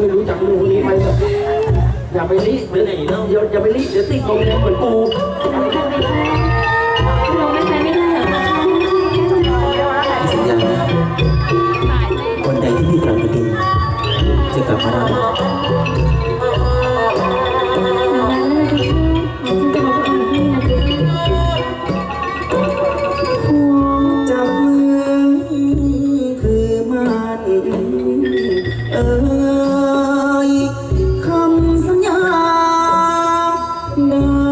ไม่รู้จักรูคนนี้ไปอย่าไปลิเดี๋ยวไหนเนาะอย่าไปลิเดี๋ยวติดตรงนี้เหมือนกูสัญญานะวันใดที่พี่กลับมาดิจะกลับมารัจับมือคือมัน love.